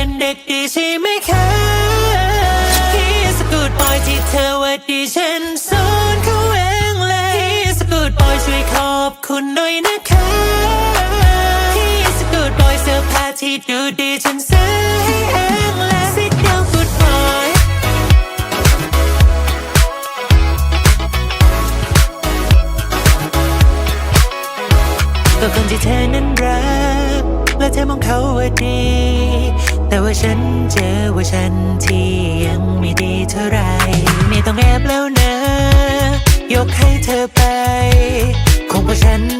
เป็นเด็กดีใช่ไหมคะ He's a good boy ที่เธอว่าดีฉันสอนเขาเองเลย He's a good boy ช่วยขอบคุณหน่อยนะคะ He's a good boy เสื้อผ้าที่ดูดีฉันซื้อให้เองและ Sit down good boy ก็คนที่เธอนั้นรักและเธอมองเขาว่าดี แต่ว่าฉันเจอว่าฉันที่ยังไม่ดีเท่าไรไม่ต้องแอบแล้วนะ ยกให้เธอไป คงเพราะฉัน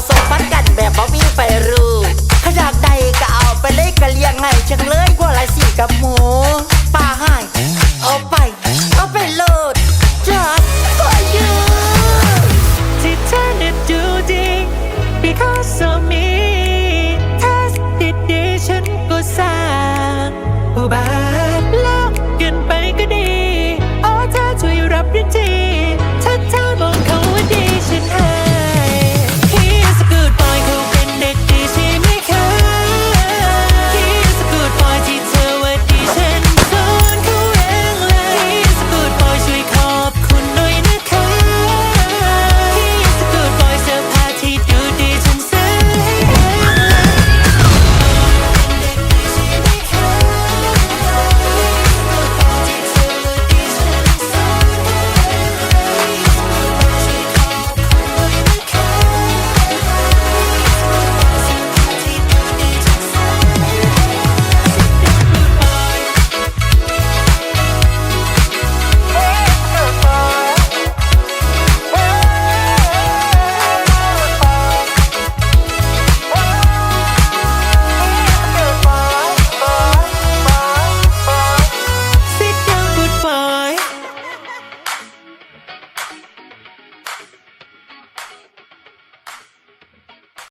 ผสมพันกันแบบบ่มีไฟรู้ถ้าอยากได้ก็เอาไปเลยก็เลี้ยงไงเชิงเลยกว่าหลายสีกับหมูป่าให้เอาไป เอาไปโหลด just for you ที่เธอเนี่ยดูดี because of me